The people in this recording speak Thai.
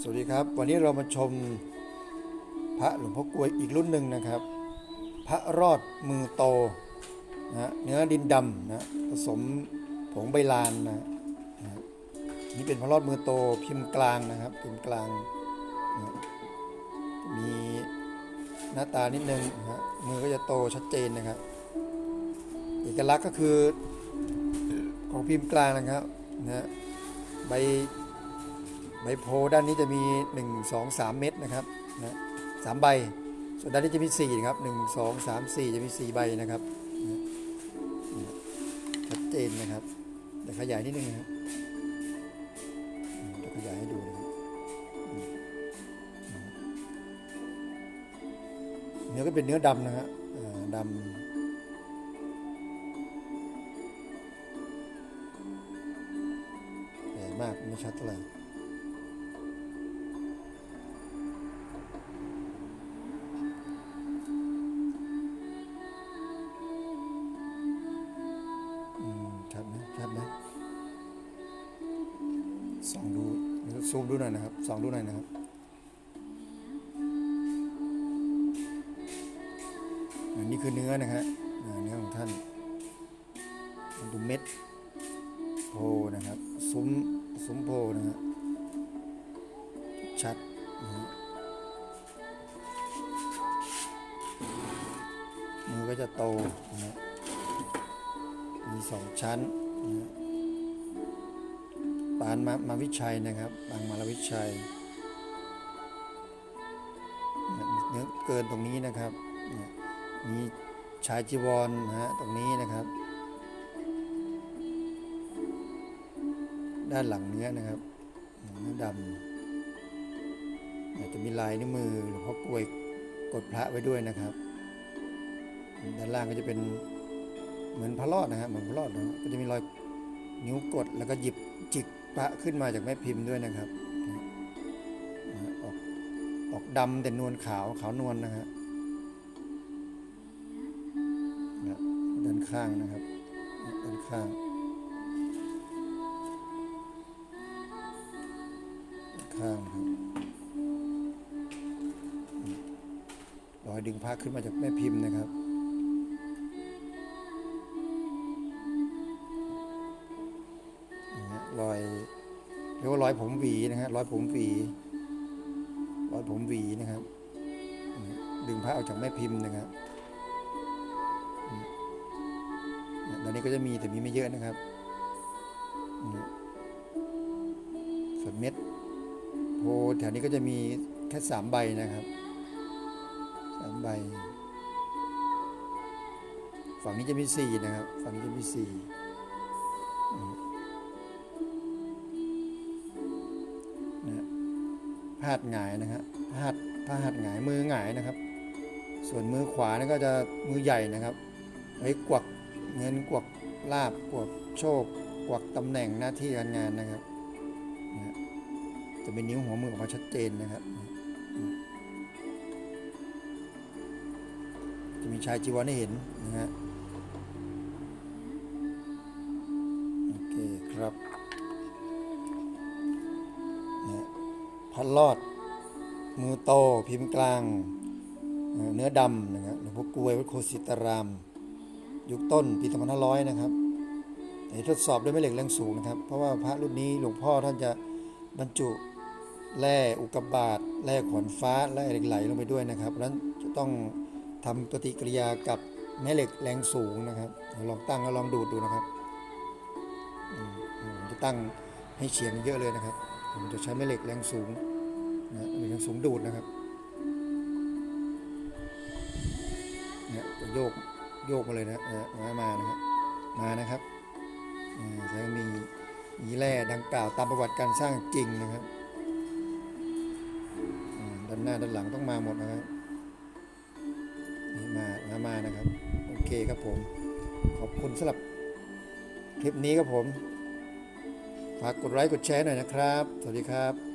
สวัสดีครับ วันนี้เรามาชมพระหลวงพ่อกลวยอีกรุ่นหนึ่งนะครับ พระรอดมือโตนะเนื้อดินดำนะผสมผงใบลานนะนะฮะนี่เป็นพระรอดมือโตพิมพ์กลางนะครับพิมพ์กลางนะมีหน้าตานิดนึงนะฮะมือก็จะโตชัดเจนนะครับเอกลักษณ์ก็คือของพิมพ์กลางนะครับนะใบ ใบโพด้านนี้จะมี 1 2 3 เม็ดนะครับนะสามใบ ส่วนด้านนี้จะมี4นะครับ1 2 3 4 จะมี 4 ใบนะครับชัดเจนนะครับเดี๋ยวขยายนิดนึงนะครับจะขยายให้ดูนะครับเนื้อก็เป็นเนื้อดำนะฮะดำใหญ่มากไม่ชัดเท่าไหร่ สองดูซูมดูหน่อยนะครับสองดูหน่อยนะครับอันนี้คือเนื้อนะฮะเนื้อของท่านดูเม็ดโพนะครับซุ้มซุ้มโพนะฮะชัดนะฮะมือก็จะโตนะมีสองชั้นนะ ปานมามาวิชัยนะครับปางมาลวิชัยเนื้อเกินตรงนี้นะครับมีชายจีวรนะฮะตรงนี้นะครับ ด้านหลังเนื้อนะครับเนื้อดำอาจจะมีลายนิ้วมือหลวงพ่อกลวยกดพระไว้ด้วยนะครับ ด้านล่างก็จะเป็นเหมือนพระรอดนะฮะเหมือนพระรอดนะฮะก็จะมีรอยนิ้วกดแล้วก็หยิบจิก พระขึ้นมาจากแม่พิมพ์ด้วยนะครับ ออกออกดำแต่นวลขาวขาวนวลนะฮะด้านข้างนะครับด้านข้างข้างครับรอยดึงพระขึ้นมาจากแม่พิมพ์นะครับ รอยเรียกว่ารอยผมหวีนะฮะรอยผมหวีรอยผมหวีนะครับ ดึงผ้าออกจากแม่พิมพ์นะครับอืมเนี่ยตอนนี้ก็จะมีแต่มีไม่เยอะนะครับส่วนเม็ดโพแถวนี้ก็จะมีแค่สามใบนะครับสามใบ ฝั่งนี้จะมีสี่นะครับ ฝั่งนี้จะมีสี่ พาดหงายนะฮะพาดพาดหงายมือหงายนะครับ ส่วนมือขวานี่ก็จะมือใหญ่นะครับไว้กวักเงินกวักลาบกวักโชคกวักตำแหน่งหน้าที่การงานนะครับ จะเป็นนิ้วหัวมือออกมาชัดเจนนะครับ จะมีชายจีวรให้เห็นนะฮะ พันลอด มือโตพิมพ์กลาง เนื้อดำนะครับหลวงพ่อกลวยวัดโคสิตาราม ยุคต้นปี2500นะครับทดสอบด้วยแม่เหล็กแรงสูงนะครับ เพราะว่าพระรุ่นนี้หลวงพ่อท่านจะบรรจุแร่อุกกาบาตแร่ขอนฟ้าแร่เหล็กไหลลงไปด้วยนะครับเพราะนั้นจะต้องทำปฏิกิริยากับแม่เหล็กแรงสูงนะครับลองตั้งแล้วลองดูดดูนะครับจะตั้งให้เฉียงเยอะเลยนะครับ ผมจะใช้แม่เหล็กแรงสูงนะแรงสูงดูดนะครับเนี่ยจะโยกโยกมาเลยนะเออมามานะครับมานะครับอ่าแล้วมีมีแร่ดังกล่าวตามประวัติการสร้างจริงนะครับด้านหน้าด้านหลังต้องมาหมดนะครับมามามานะครับ โอเคครับผม ขอบคุณสำหรับคลิปนี้ครับผม ฝากกดไลค์กดแชร์หน่อยนะครับ สวัสดีครับ